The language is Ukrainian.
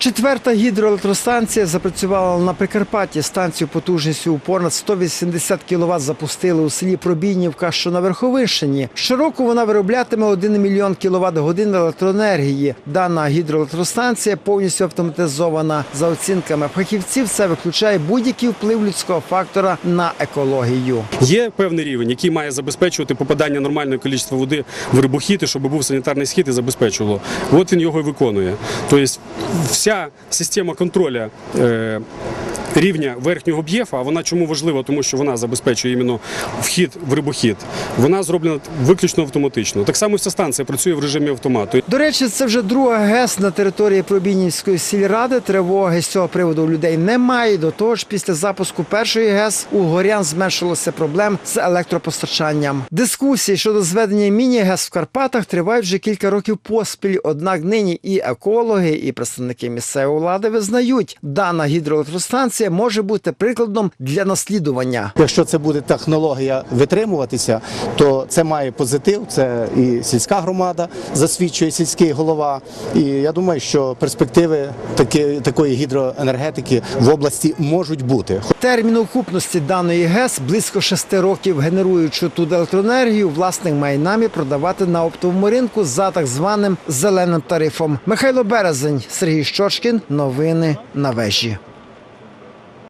Четверта гідроелектростанція запрацювала на Прикарпатті. Станцію потужністю понад 180 кВт запустили у селі Пробійнівка, що на Верховинщині. Щороку вона вироблятиме 1 мільйон кВт годин електроенергії. Дана гідроелектростанція повністю автоматизована. За оцінками фахівців, це виключає будь-який вплив людського фактора на екологію. Є певний рівень, який має забезпечувати попадання нормальної кількості води в рибохід, щоб був санітарний схід і забезпечувало. От він його і виконує. Тобто вся система контролю. Рівня верхнього б'єфа, а вона чому важлива? Тому що вона забезпечує іменно вхід в рибохід. Вона зроблена виключно автоматично. Так само вся станція працює в режимі автомату. До речі, це вже друга ГЕС на території Пробійнівської сільради. Тривоги з цього приводу у людей немає. До того ж, після запуску першої ГЕС у горян зменшилося проблем з електропостачанням. Дискусії щодо зведення міні-ГЕС в Карпатах тривають вже кілька років поспіль. Однак нині і екологи, і представники місцевої влади визнають, дана гідроелектростанція може бути прикладом для наслідування. Якщо це буде технологія витримуватися, то це має позитив. Це і сільська громада засвідчує сільський голова. І я думаю, що перспективи таки, такої гідроенергетики в області можуть бути. Термін окупності даної ГЕС близько шести років, генеруючи тут електроенергію, власник має продавати на оптовому ринку за так званим зеленим тарифом. Михайло Березень, Сергій Щочкін. Новини на вежі.